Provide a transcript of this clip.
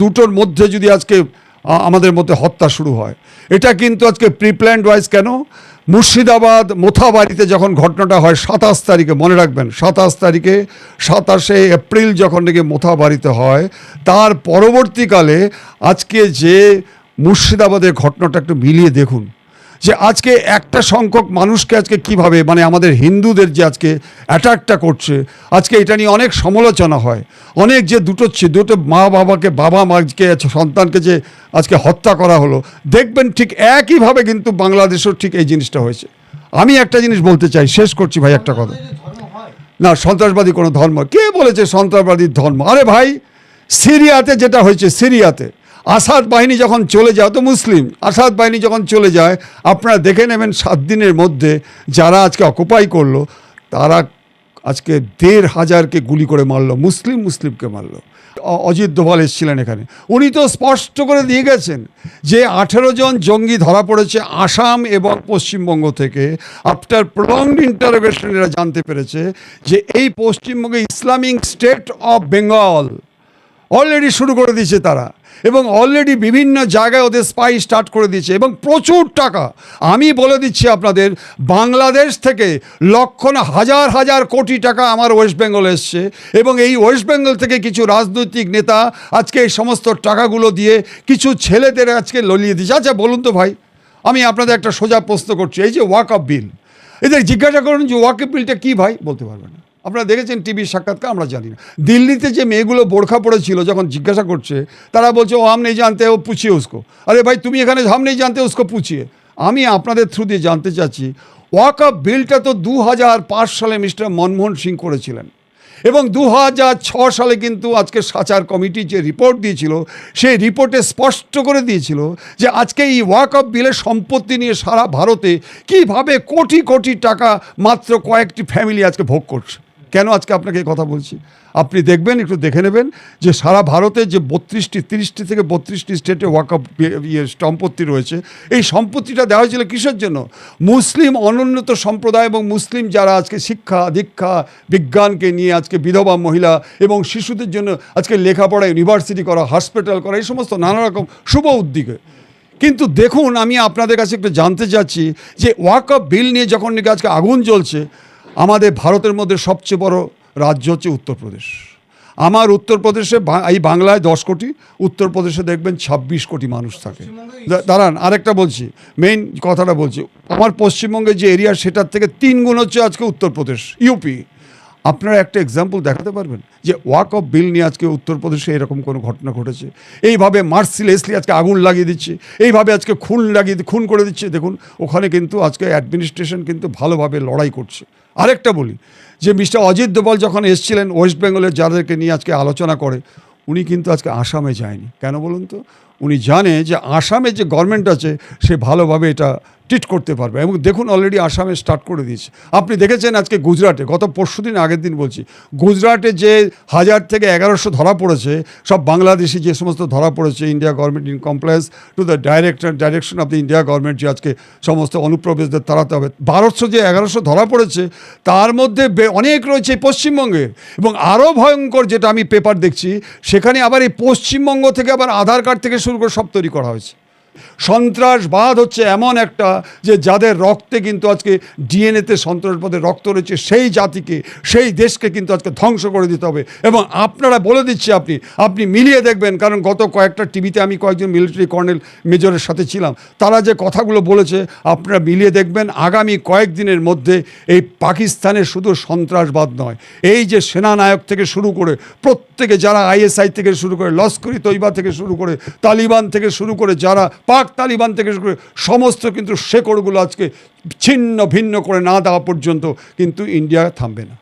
দুটোর মধ্যে যদি আজকে আমাদের মধ্যে হত্যা শুরু হয়। এটা কিন্তু আজকে প্রিপ্ল্যান্ড ওয়াইজ কেন? মুর্শিদাবাদ মোথাবাড়িতে যখন ঘটনাটা হয় সাতাশ তারিখে, মনে রাখবেন, সাতাশ তারিখে, সাতাশে এপ্রিল যখন নাকি মোথাবাড়িতে হয়, তার পরবর্তীকালে আজকে যে মুর্শিদাবাদের ঘটনাটা একটু মিলিয়ে দেখুন। যে আজকে একটা সংখ্যক মানুষকে আজকে কীভাবে মানে আমাদের হিন্দুদের যে আজকে অ্যাটাকটা করছে আজকে এটা নিয়ে অনেক সমালোচনা হয়। অনেক যে দুটো ছে- দুটো মা বাবাকে বাবা মাকে সন্তানকে যে আজকে হত্যা করা হলো দেখবেন ঠিক একইভাবে কিন্তু বাংলাদেশেও ঠিক এই জিনিসটা হয়েছে। আমি একটা জিনিস বলতে চাই শেষ করছি ভাই একটা কথা। না সন্ত্রাসবাদী কোনো ধর্ম কে বলেছে সন্ত্রাসবাদী ধর্ম? আরে ভাই সিরিয়াতে যেটা হয়েছে সিরিয়াতে। আসাদ বাহিনী যখন চলে যায় তো মুসলিম, আসাদ বাহিনী যখন চলে যায়, আপনারা দেখে নেবেন সাত দিনের মধ্যে যারা আজকে অকুপাই করল, তারা আজকে দেড় হাজারকে গুলি করে মারলো, মুসলিম মুসলিমকে মারলো। অজিত দোভাল এসেছিলেন এখানে। উনি তো স্পষ্ট করে দিয়ে গেছেন যে আঠেরো জন জঙ্গি ধরা পড়েছে আসাম এবং পশ্চিমবঙ্গ থেকে। আফটার প্রলংড ইন্টারোগেশন এরা জানতে পেরেছে যে এই পশ্চিমবঙ্গে Islamic state of Bengal already শুরু করে দিয়েছে তারা। এবং অলরেডি বিভিন্ন জায়গায় ওদের স্পাই স্টার্ট করে দিয়েছে। এবং প্রচুর টাকা। আমি বলে দিচ্ছি আপনাদের, বাংলাদেশ থেকে লক্ষণ হাজার হাজার কোটি টাকা আমার ওয়েস্ট বেঙ্গল এসছে। এবং এই ওয়েস্ট বেঙ্গল থেকে কিছু রাজনৈতিক নেতা আজকে এই সমস্ত টাকাগুলো দিয়ে কিছু ছেলেদের আজকে ললিয়ে দিচ্ছে আচ্ছা বলুন তো ভাই, আমি আপনাদের একটা সোজা প্রশ্ন করছি। এই যে ওয়াক অফ বিল, এদের জিজ্ঞাসা করুন যে ওয়াক অফ বিলটা কী ভাই? বলতে পারবেন না। আপনারা দেখেছেন টিভির সাক্ষাৎকার, আমরা জানি না। দিল্লিতে যে মেয়েগুলো বোরখা পড়েছিল যখন জিজ্ঞাসা করছে, তারা বলছে, ও হাম নেই জানতে, ও পুছিয়ে উসকো। আরে ভাই, তুমি এখানে হাম নেই জানতে, উসকো পুছিয়ে? আমি আপনাদের থ্রু দিয়ে জানতে চাচ্ছি ওয়াক বিলটা তো দু হাজার পাঁচ সালে মিস্টার মনমোহন সিং করেছিলেন। এবং দু সালে কিন্তু আজকে সাচার কমিটি যে রিপোর্ট দিয়েছিল, সেই রিপোর্টে স্পষ্ট করে দিয়েছিল যে আজকে এই ওয়াক অফ বিলের সম্পত্তি নিয়ে সারা ভারতে কীভাবে কোটি কোটি টাকা মাত্র কয়েকটি ফ্যামিলি আজকে ভোগ করছে। কেন আজকে আপনাকে কথা বলছি? আপনি দেখবেন, একটু দেখে নেবেন যে সারা ভারতে যে বত্রিশটি, তিরিশটি থেকে বত্রিশটি স্টেটে ওয়াকআপ ইয়ে সম্পত্তি রয়েছে, এই সম্পত্তিটা দেওয়া হয়েছিল কিসের জন্য? মুসলিম অনুন্নত সম্প্রদায় এবং মুসলিম যারা আজকে শিক্ষা, দীক্ষা, বিজ্ঞানকে নিয়ে আজকে বিধবা মহিলা এবং শিশুদের জন্য আজকে লেখাপড়া, ইউনিভার্সিটি করা হসপিটাল করা, এই সমস্ত নানা রকম শুভ উদ্যোগে। কিন্তু দেখুন, আমি আপনাদের কাছে একটু জানতে চাচ্ছি যে ওয়াকআপ বিল নিয়ে যখন নাকি আজকে আগুন জ্বলছে আমাদের ভারতের মধ্যে সবচেয়ে বড় রাজ্য হচ্ছে উত্তরপ্রদেশ। আমার উত্তরপ্রদেশে বা- এই বাংলায় দশ কোটি উত্তরপ্রদেশে দেখবেন ছাব্বিশ কোটি মানুষ থাকে। দাঁড়ান আরেকটা বলছি মেইন কথাটা বলছি। আমার পশ্চিমবঙ্গে যে এরিয়া সেটার থেকে তিন গুণ হচ্ছে আজকে উত্তরপ্রদেশ ইউপি আপনারা একটা এক্সাম্পল দেখাতে পারবেন? যে ওয়াক অফ বিল নিয়ে আজকে উত্তরপ্রদেশে এরকম কোনো ঘটনা ঘটেছে? এইভাবে মার্সিলেসলি আজকে আগুন লাগিয়ে দিচ্ছে এইভাবে আজকে খুন লাগিয়ে খুন করে দিচ্ছে। দেখুন ওখানে কিন্তু আজকে অ্যাডমিনিস্ট্রেশন কিন্তু ভালোভাবে লড়াই করছে। আরেকটা বলি, যে মিস্টার অজিত দোবাল যখন এসছিলেন ওয়েস্ট বেঙ্গলের যাদেরকে নিয়ে আজকে আলোচনা করে, উনি কিন্তু আজকে আসামে যায়নি। কেন বলুন তো? উনি জানে যে আসামে যে গভর্নমেন্ট আছে, সে ভালোভাবে এটা ট্রিট করতে পারবে। এবং দেখুন অলরেডি আসামে স্টার্ট করে দিয়েছে। আপনি দেখেছেন আজকে গুজরাটে, গত পরশু দিন, আগের দিন বলছি, গুজরাটে যে হাজার থেকে এগারোশো ধরা পড়েছে, সব বাংলাদেশি যে সমস্ত ধরা পড়েছে India government in compliance to the director direction of the India government যে আজকে সমস্ত অনুপ্রবেশদের তাড়াতে হবে। বারোশো যে এগারোশো ধরা পড়েছে, তার মধ্যে অনেক রয়েছে পশ্চিমবঙ্গের এবং আরও ভয়ঙ্কর যেটা আমি পেপার দেখছি, সেখানে আবার এই পশ্চিমবঙ্গ থেকে আবার আধার কার্ড থেকে শুরু করে সব তৈরি করা হয়েছে। সন্ত্রাসবাদ হচ্ছে এমন একটা যে যাদের রক্তে কিন্তু আজকে ডিএনএতে সন্ত্রাসবাদের রক্ত রয়েছে, সেই জাতিকে, সেই দেশকে কিন্তু আজকে ধ্বংস করে দিতে হবে। এবং আপনারা বলে দিচ্ছি আপনি আপনি মিলিয়ে দেখবেন, কারণ গত কয়েকটা টিভিতে আমি কয়েকজন মিলিটারি কর্নেল মেজরের সাথে ছিলাম, তারা যে কথাগুলো বলেছে, আপনারা মিলিয়ে দেখবেন, আগামী কয়েকদিনের মধ্যে এই পাকিস্তানের শুধু সন্ত্রাসবাদ নয়, এই যে সেনানায়ক থেকে শুরু করে, প্রত্যেকে যারা আইএসআই থেকে শুরু করে লস্করি তৈবা থেকে শুরু করে, তালিবান থেকে শুরু করে, যারা পাক তালিবান থেকে শুরু করে সমস্ত কিন্তু শেকড়গুলো আজকে ছিন্ন ভিন্ন করে না দেওয়া পর্যন্ত কিন্তু ইন্ডিয়া থামবে না।